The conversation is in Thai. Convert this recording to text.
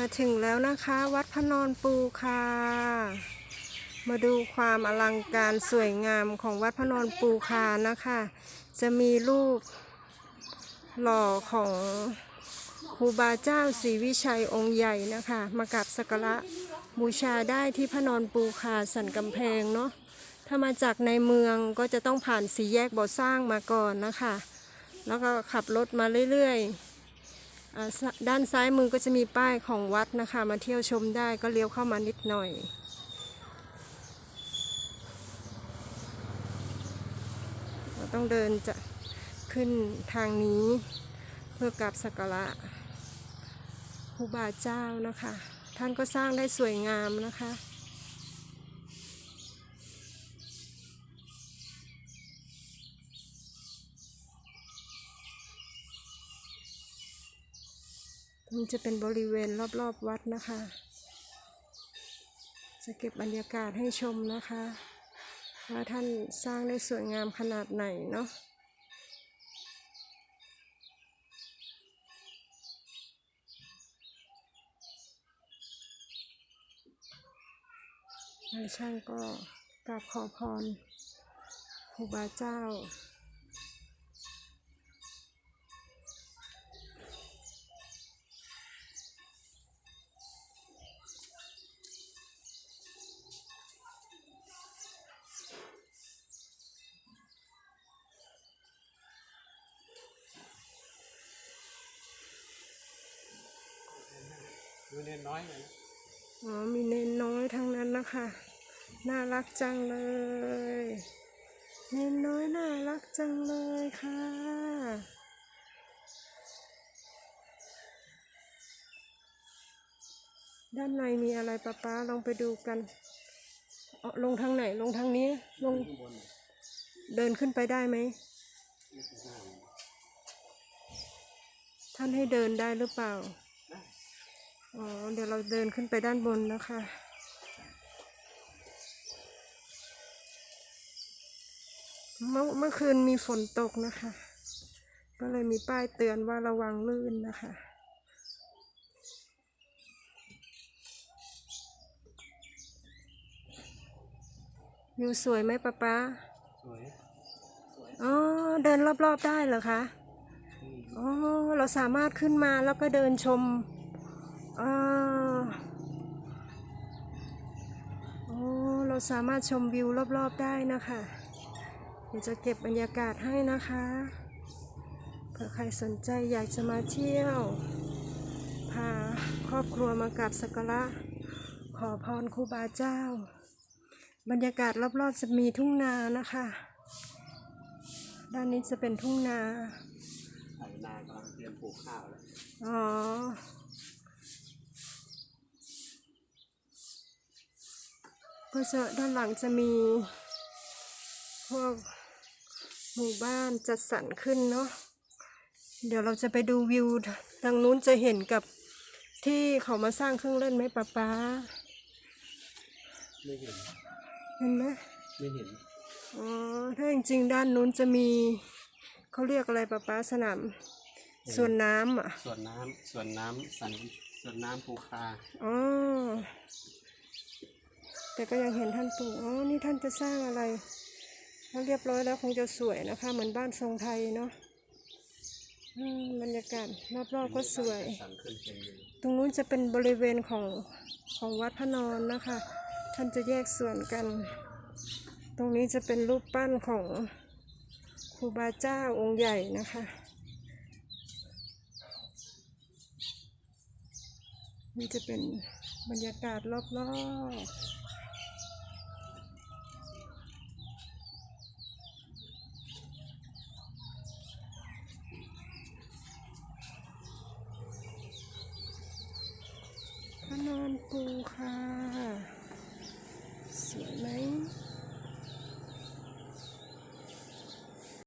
มาถึงแล้วนะคะ วัดพระนอนปูค่ะ มาดูความอลังการสวยงามของวัดพระนอนปูคานะคะ จะมีรูปหล่อของครูบาเจ้าศรีวิชัยองค์ใหญ่นะคะ มากราบสักการะบูชาได้ที่พระนอนปูคาสันกำแพงเนาะถ้ามาจากในเมืองก็จะต้องผ่านสี่แยกบ่อสร้างมาก่อนนะคะ แล้วก็ขับรถมาเรื่อยๆ ด้านซ้ายมือก็จะมีป้ายของวัดนะคะ มาเที่ยวชมได้ก็เลี้ยวเข้ามานิดหน่อย เราต้องเดินจะขึ้นทางนี้เพื่อกราบสักการะครูบาเจ้านะคะ ท่านก็สร้างได้สวยงามนะคะ มันจะเป็นบริเวณรอบๆวัดนะคะ จะเก็บบรรยากาศให้ชมนะคะ ว่าท่านสร้างได้สวยงามขนาดไหนเนาะช่างก็กราบขอพรครูบาเจ้า ดูเน้นน้อยหน่อยนะอ๋อมีเนนน้อยทั้งนั้นนะคะ น่ารักจังเลย เนนน้อยน่ารักจังเลยค่ะด้านในมีอะไรป้าป้าลองไปดูกันเอาลงทางไหนลงทางนี้ลงข้างบนน่ะเดินขึ้นไปได้ไหมนี่คือหน้ามันท่านให้เดินได้หรือเปล่าได้ อ๋อ เดี๋ยวเราเดินขึ้นไปด้านบนนะคะ เมื่อเมื่อคืนมีฝนตกนะคะ ก็เลยมีป้ายเตือนว่าระวังลื่นนะคะวิวสวยไหมป๊าป๊าสวยสวย อ๋อ เดินรอบๆได้เหรอคะอืมอ๋อ เราสามารถขึ้นมาแล้วก็เดินชม อ่าโอ้เราสามารถชมวิวรอบๆได้นะคะ เดี๋ยวจะเก็บบรรยากาศให้นะคะเผื่อใครสนใจอยากจะมาเที่ยว พาครอบครัวมากราบสักการะขอพรครูบาเจ้า บรรยากาศรอบๆจะมีทุ่งนานะคะ ด้านนี้จะเป็นทุ่งนาไถนากำลังเตรียมปลูกข้าวแล้วอ๋อ ก็จะด้านหลังจะมีพวกหมู่บ้านจัดสรรขึ้นเนาะเดี๋ยวเราจะไปดูวิวทางนู้นจะเห็นกับที่เขามาสร้างเครื่องเล่นไหมป๊าป๊าไม่เห็นเห็นไหมไม่เห็นอ๋อถ้าจริงๆด้านนู้นจะมีเขาเรียกอะไรป๊าป๊าสนามส่วนน้ำอะส่วนน้ำส่วนน้ำสันส่วนน้ำปูคาอ๋อ แต่ก็ยังเห็นท่านปลูกอ๋อนี่ท่านจะสร้างอะไรถ้าเรียบร้อยแล้วคงจะสวยนะคะ เหมือนบ้านทรงไทยเนาะอืมบรรยากาศรอบๆก็สวยสันขึ้นเต็มเลยตรงนู้นจะเป็นบริเวณของของวัดพระนอนนะคะ ท่านจะแยกส่วนกัน ตรงนี้จะเป็นรูปปั้นของครูบาเจ้าองค์ใหญ่นะคะนี่จะเป็นบรรยากาศรอบๆพระนอน ปูค่ะ สวยไหม